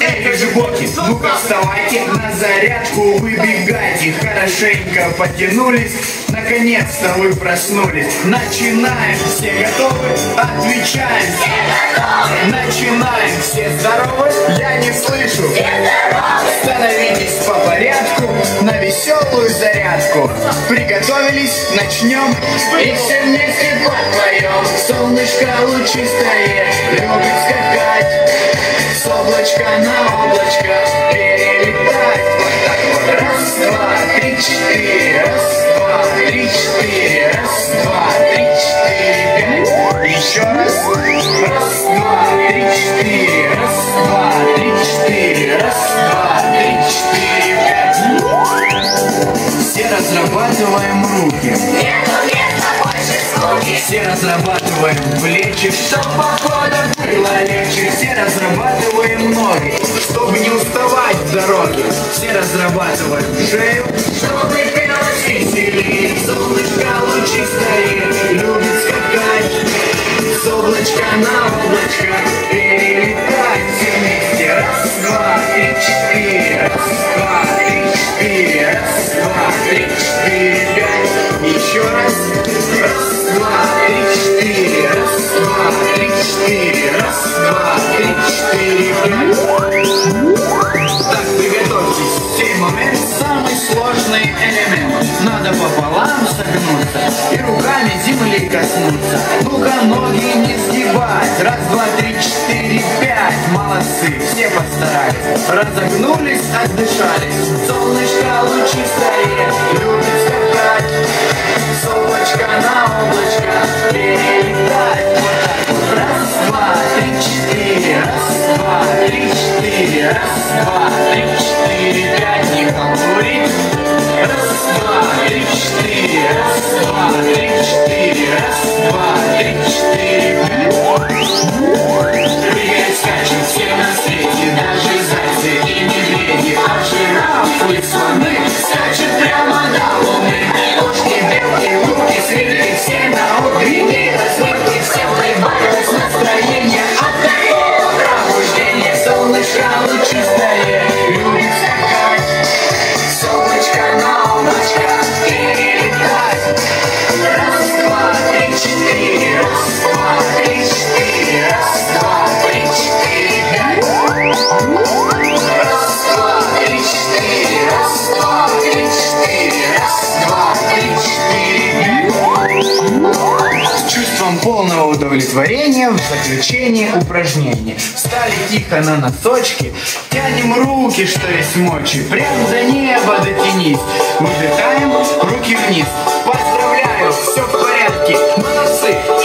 Эх, животки, ну-ка вставайте на зарядку, выбегайте, хорошенько потянулись, наконец-то вы проснулись. Начинаем, все готовы, отвечаем, все готовы. начинаем, все здоровы. Зарядку. Приготовились, начнем. И все вместе подпоем. Солнышко лучистое, любит скакать. С облачка на Все разрабатываем плечи, чтоб похода было легче. Все разрабатываем ноги, чтобы не уставать в дороге. Все разрабатываем шею, чтобы пелось веселее. Солнышко лучистое, любит скакать. С на облачко перелетать. Все вместе. Раз, два, три, четыре. Раз, два, три, четыре. Раз, два, три, четыре, пять. Еще. Раз, Так, приготовьтесь. В сей момент самый сложный элемент. Надо пополам согнуться и руками земли коснуться. Ну-ка, ноги не сгибать. Раз, два, три, четыре, пять. Молодцы, все постарались. Разогнулись, отдышались. Солнышко лучистое, любит два, три, четыре, пять. Не халтурить. Раз, два, три, четыре. Раз, два, три, чувством полного удовлетворения в заключение упражнения. Встали тихо на носочки, тянем руки, что есть мочи, прям до неба дотянись. Выдыхаем, руки вниз. Поздравляю, все в порядке, молодцы.